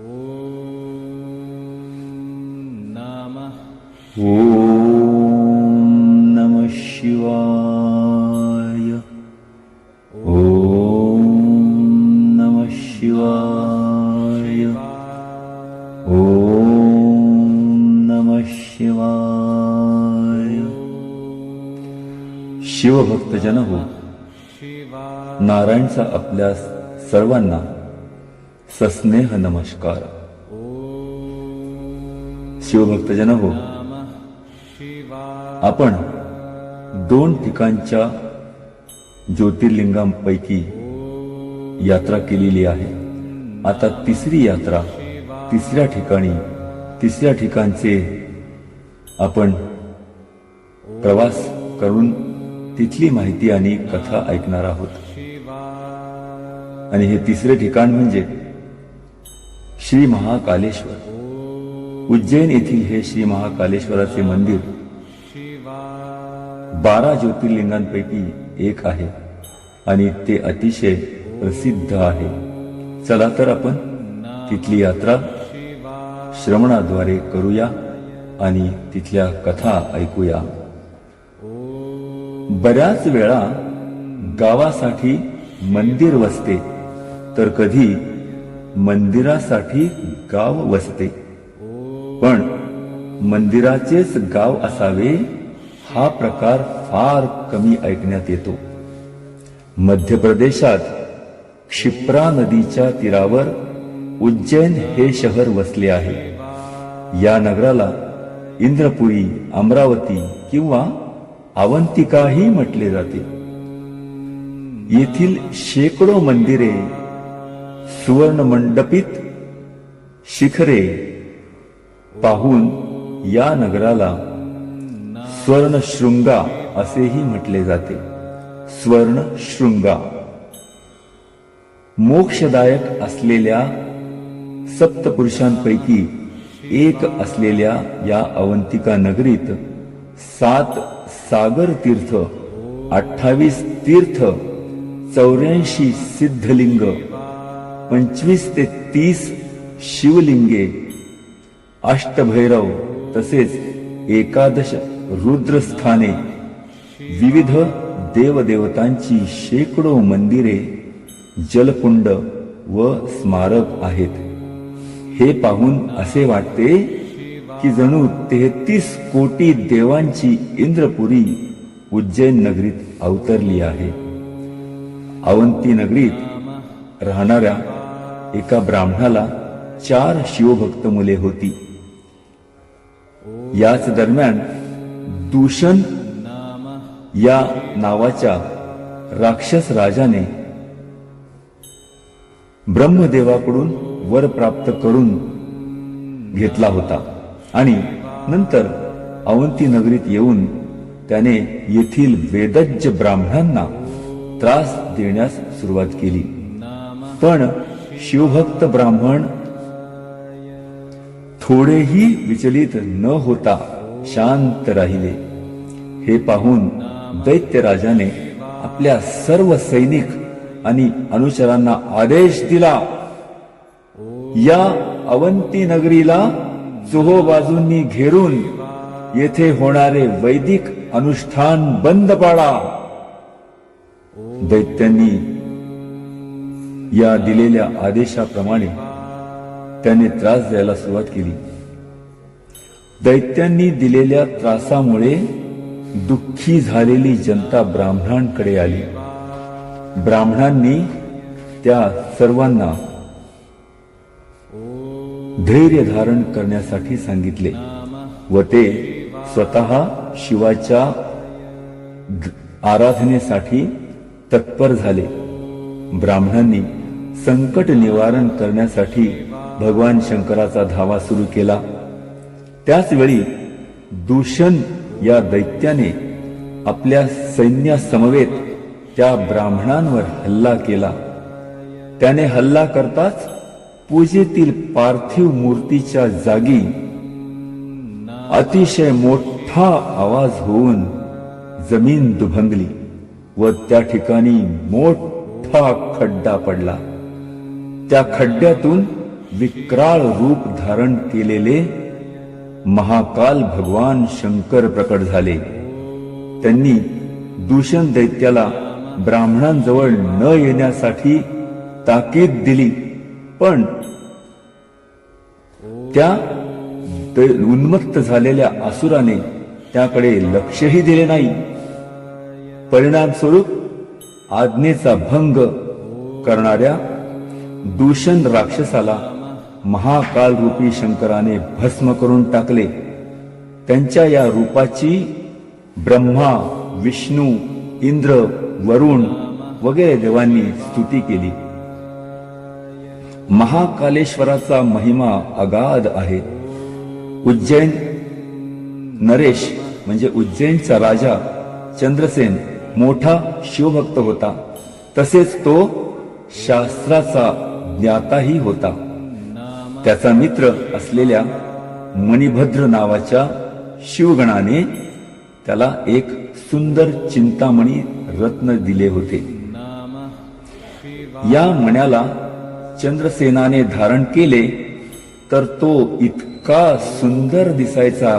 ॐ नमः शिवाय. ॐ नमः शिवाय. ॐ नमः शिवाय. शिवभक्तजन हो नारायणचा आपल्या सर्वांना सस्नेह नमस्कार। शिवभक्तजन हो आपण दोन ठिकाणच्या ज्योतिर्लिंगांपैकी यात्रा केलेली आहे. आता तिसरी यात्रा तिसऱ्या ठिकाणी तिसऱ्या ठिकाणचे आपण प्रवास करून तिथली माहिती आणि कथा ऐकणार आहोत. आणि हे तिसरे ठिकाण म्हणजे श्री महाकालेश्वर. उज्जैन येथील हे श्री महाकालेश्वराचे मंदिर बारा ज्योतिर्लिंगांपैकी एक आहे आणि ते अतिशय प्रसिद्ध आहे. चला तर आपण तिथली यात्रा श्रवणाद्वारे करूया आणि तिथल्या कथा ऐकूया. बऱ्याच वेळा गावासाठी मंदिर वसते तर कधी मंदिरासाठी गाव वसते. पण मंदिराचेच गाव असावे हा प्रकार फार कमी ऐकण्यात येतो. मध्य प्रदेशात क्षिप्रा नदीच्या तीरावर उज्जैन हे शहर वसले आहे. या नगराला इंद्रपुरी अमरावती किंवा अवंतिकाही म्हटले जाते. येथील शेकडो मंदिरे सुवर्णमंडपित शिखरे पाहून या नगराला स्वर्णशृंगा असेही म्हटले जाते. स्वर्णशृंगा. मोक्षदायक असलेल्या सप्तपुरुषांपैकी एक असलेल्या या अवंतिका नगरीत सात सागर तीर्थ अठ्ठावीस तीर्थ चौऱ्याऐंशी सिद्धलिंग पंचवीस ते तीस शिवलिंगे. अष्टभैरव तसेच एकादश रुद्रस्थाने. विविध देवदेवतांची शेकडो मंदिरे जलकुंड व स्मारक आहेत. हे पाहून असे वाटते की जणू तेहतीस कोटी देवांची इंद्रपुरी उज्जैन नगरीत अवतरली आहे. अवंती नगरीत राहणाऱ्या एका ब्राह्मणाला चार शिवभक्त मुले होती. याच दरम्यान दूषण या नावाच्या राक्षस राजाने ब्रह्मदेवाकडून वर प्राप्त करून घेतला होता आणि नंतर अवंती नगरीत येऊन त्याने येथील वेदज्ज ब्राह्मणांना त्रास देण्यास सुरुवात केली. पण शिवभक्त ब्राह्मण थोडेही विचलित न होता शांत राहिले. हे पाहून दैत्य राजाने आपल्या सर्व सैनिक आणि अनुचरांना आदेश दिला. या अवंती नगरीला चोहो बाजूंनी घेरून येथे होणारे वैदिक अनुष्ठान बंद पाडा. दैत्यांनी या दिलेल्या आदेशाप्रमाणे त्याने त्रास द्यायला सुरुवात केली. दैत्यांनी दिलेल्या त्रासामुळे दुःखी झालेली जनता ब्राह्मणांकडे आली. ब्राह्मणांनी त्या सर्वांना धैर्य धारण करण्यासाठी सांगितले व ते स्वतः शिवाच्या आराधनेसाठी तत्पर झाले. ब्राह्मणांनी संकट निवारण करण्यासाठी भगवान शंकराचा धावा सुरू केला. त्याचवेळी दूषण या दैत्याने आपल्या सैन्यासमवेत त्या ब्राह्मणांवर हल्ला केला. त्याने हल्ला करताच पूजेतील पार्थिव मूर्तीच्या जागी अतिशय मोठा आवाज होऊन जमीन दुभंगली व त्या ठिकाणी मोठा खड्डा पडला. त्या खड्ड्यातून विक्राळ रूप धारण केलेले महाकाल भगवान शंकर प्रकट झाले. त्यांनी दूषण दैत्याला ब्राह्मणांजवळ न येण्यासाठी ताकीद दिली पण त्या उन्मत्त झालेल्या असुराने त्याकडे लक्षही दिले नाही. परिणामस्वरूप आज्ञेचा भंग करणाऱ्या दूषण राक्षसाला महाकाल रूपी शंकराने भस्म करून टाकले. त्यांच्या या रूपाची ब्रह्मा विष्णू इंद्र वरुण वगैरे देवांनी स्तुती केली. महाकालेश्वराचा महिमा अगाध आहे. उज्जैन नरेश म्हणजे उज्जैनचा राजा चंद्रसेन मोठा शिवभक्त होता. तसेच तो शास्त्राचा ज्ञाताही होता. त्याचा मित्र असलेल्या मणिभद्र नावाच्या शिवगणाने त्याला एक सुंदर चिंतामणी रत्न दिले होते. या मण्याला चंद्रसेनाने धारण केले तर तो इतका सुंदर दिसायचा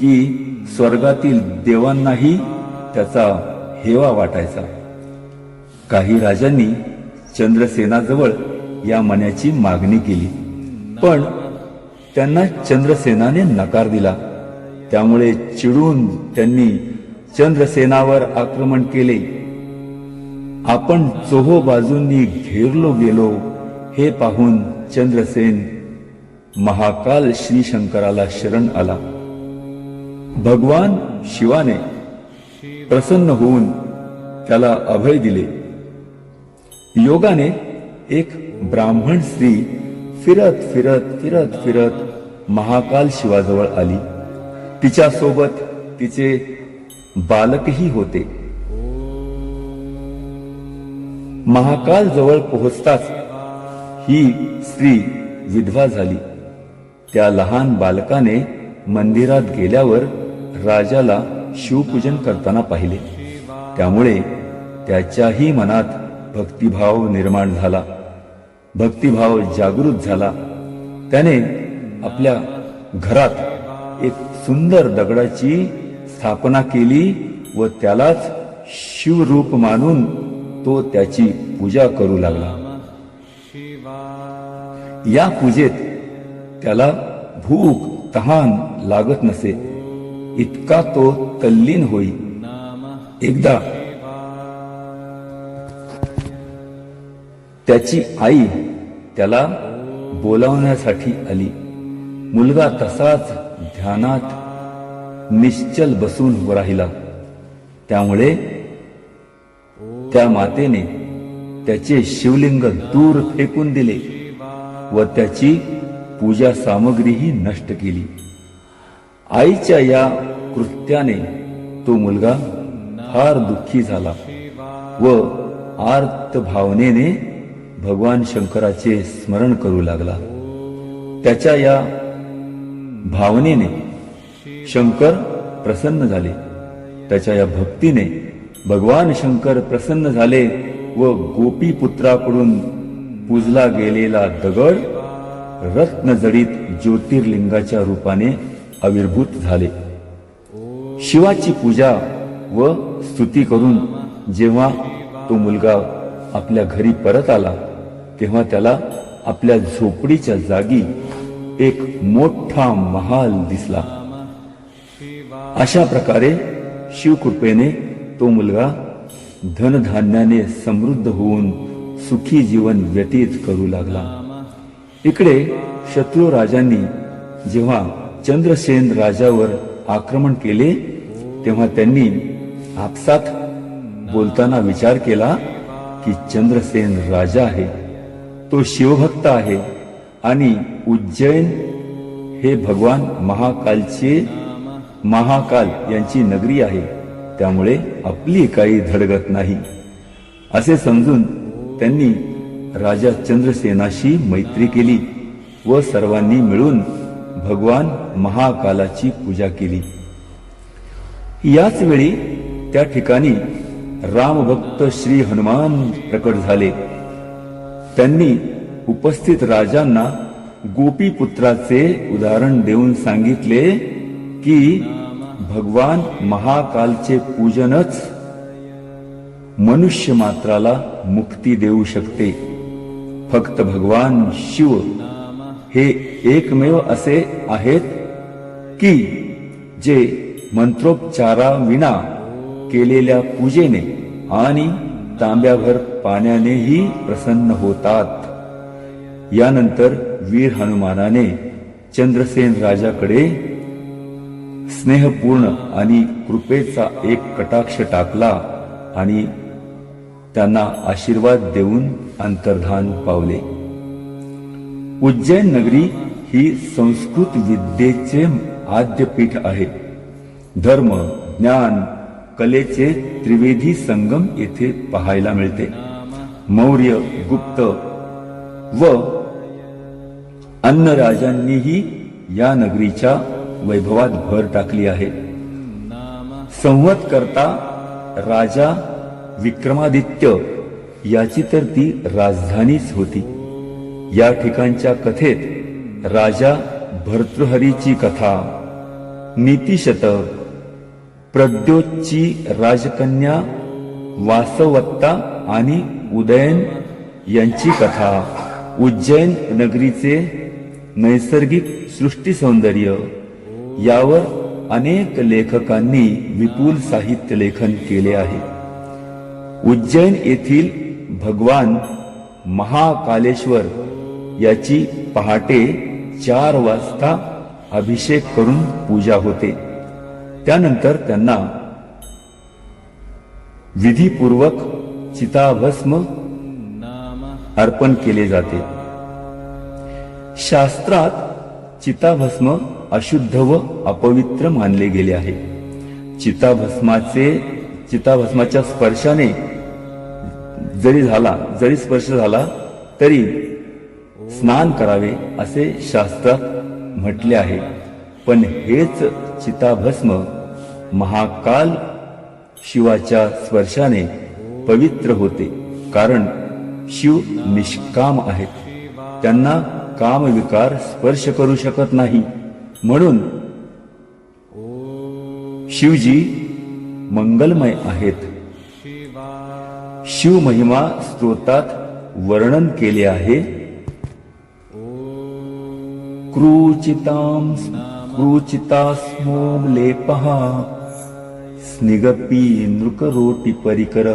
की स्वर्गातील देवांनाही त्याचा हेवा वाटायचा. काही राजांनी चंद्रसेनाजवळ या मण्याची मागणी केली. पण त्यांना चंद्रसेनाने नकार दिला. त्यामुळे चिडून त्यांनी चंद्रसेनावर आक्रमण केले. आपण चोहो बाजूंनी घेरलो गेलो हे पाहून चंद्रसेन महाकाल श्री शंकराला शरण आला. भगवान शिवाने प्रसन्न होऊन त्याला अभय दिले. योगाने एक ब्राह्मण स्त्री फिरत फिरत फिरत फिरत महाकाल शिवाजवळ आली. तिच्या सोबत तिचे बालकही होते. महाकाल जवळ पोहोचताच ही स्त्री विधवा झाली. त्या लहान बालकाने मंदिरात गेल्यावर राजाला शिवपूजन करताना पाहिले. त्यामुळे त्याच्याही मनात भक्तिभाव निर्माण झाला. भक्तिभाव जागृत झाला. त्याने आपल्या घरात एक सुंदर दगडाची स्थापना केली व त्यालाच शिवरूप मानून तो त्याची पूजा करू लागला. या पूजेत त्याला भूक तहान लागत नसे. इतका तो तल्लीन होई. एकदा त्याची आई त्याला बोलावण्यासाठी आली. मुलगा तसाच ध्यानात निश्चल बसून राहिला. त्यामुळे त्या मातेने त्याचे शिवलिंग दूर फेकून दिले व त्याची पूजा सामग्रीही नष्ट केली. आईच्या या कृत्याने तो मुलगा फार दुःखी झाला व आर्त भावनेने भगवान शंकराचे स्मरण करू लागला. त्याच्या या भावनेने शंकर प्रसन्न झाले. त्याच्या या भक्तीने भगवान शंकर प्रसन्न झाले व गोपी पुत्राकडून पूजला गेलेला दगड रत्नजडीत ज्योतिर्लिंगाच्या रूपाने आविर्भूत झाले. शिवाची पूजा व स्तुती करून जेव्हा तो मुलगा आपल्या घरी परत आला तेव्हा त्याला आपल्या झोपडीच्या जागी एक मोठा महाल दिसला. अशा प्रकारे शिवकृपेने तो मुलगा धनधान्याने समृद्ध होऊन सुखी जीवन व्यतीत करू लागला. इकडे शत्रू राजांनी जेव्हा चंद्रसेन राजावर आक्रमण केले तेव्हा त्यांनी आपसात बोलताना विचार केला की चंद्रसेन राजा आहे तो शिवभक्त आहे आणि उज्जैन हे भगवान महाकालचे महाकाल यांची नगरी आहे. त्यामुळे आपली काही धडगत नाही. असे समजून त्यांनी राजा चंद्रसेनाशी मैत्री केली व सर्वांनी मिळून भगवान महाकालाची पूजा केली. याच वेळी त्या ठिकाणी रामभक्त श्री हनुमान प्रकट झाले. त्यांनी उपस्थित राजांना गोपीपुत्राचे उदाहरण देऊन सांगितले की भगवान महाकालचे पूजनच मनुष्य मात्राला मुक्ती देऊ शकते. फक्त भगवान शिव हे एकमेव असे आहेत की जे मंत्रोपचाराविना केलेल्या पूजेने आणि तांब्याभर पाण्यानेही प्रसन्न होतात. यानंतर वीर हनुमानाने चंद्रसेन राजाकडे स्नेहपूर्ण आणि कृपेचा एक कटाक्ष टाकला आणि त्यांना आशीर्वाद देऊन अंतर्धान पावले. उज्जैन नगरी ही संस्कृत विद्येचे आद्यपीठ आहे. धर्म ज्ञान कलेचे त्रिवेदी संगम येथे पाहायला मिळते. मौर्य गुप्त व अन्य राजांनीही या नगरीच्या वैभवात भर टाकली आहे. संवत करता राजा विक्रमादित्य याची तर ती राजधानीच होती. या ठिकाणच्या कथेत राजा भर्तृहरीची कथा नीतिशतक प्रद्योतची राजकन्या वासवत्ता आणि उदयन यांची कथा. उज्जैन नगरीचे नैसर्गिक सृष्टी सौंदर्य यावर अनेक लेखकांनी विपुल साहित्य लेखन केले आहे. उज्जैन येथील भगवान महाकालेश्वर याची पहाटे चार वाजता अभिषेक करून पूजा होते. त्यानंतर त्यांना विधीपूर्वक चिताभस्म अर्पण केले जाते. शास्त्रात चिताभस्म अशुद्ध व अपवित्र मानले गेले आहे. चिताभस्माचे चिताभस्माच्या स्पर्शाने जरी झाला जरी स्पर्श झाला तरी स्नान करावे असे शास्त्रात म्हटले आहे. पण हेच चिताभस्म महाकाल शिवाच्या स्पर्शाने पवित्र होते. कारण शिव निष्काम आहेत. त्यांना कामविकार स्पर्श करू शकत नाही. म्हणून शिवजी मंगलमय आहेत. शिव महिमा स्तोत्रात वर्णन केले आहे. क्रूचितां क्रूचितास्मोम लेपहा स्निगपी नृकरोटी परिकर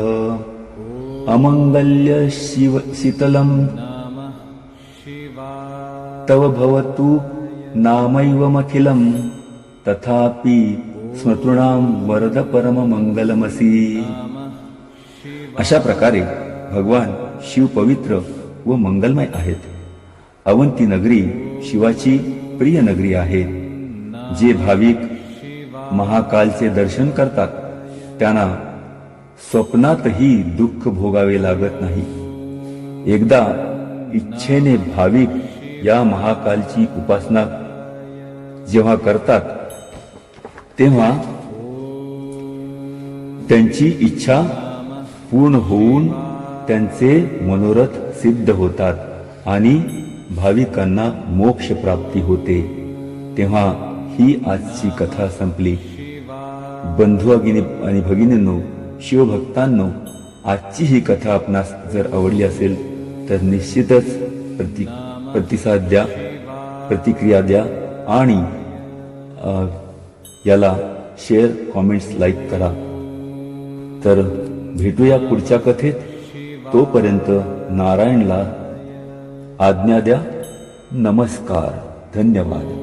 अमंगल्य शिव शीतलम तव भवतु नामैवमखिलम्। तथापि स्मतृणां वरद परम मंगलमसी अशा प्रकारे भगवान शिव पवित्र व मंगलमय आहेत। अवंती नगरी शिवाची प्रिय नगरी आहे। जे भाविक महाकालचे दर्शन करतात. त्यांना स्वप्नातही दुःख भोगावे लागत नाही. एकदा इच्छेने भाविक या महाकालची उपासना जेव्हा करतात तेव्हा त्यांची इच्छा पूर्ण होऊन त्यांचे मनोरथ सिद्ध होतात आणि भाविकांना मोक्ष प्राप्ती होते. तेव्हा ही आजची कथा संपली. बंधू अगिनी आणि भगिनींनो शिवभक्तांनो आजची ही कथा आपणास जर आवडली असेल तर निश्चितच प्रति प्रतिसाद द्या प्रतिक्रिया द्या आणि याला शेअर कॉमेंट्स लाईक करा. तर भेटूया पुढच्या कथेत. तोपर्यंत नारायणला आज्ञा द्या. नमस्कार. धन्यवाद.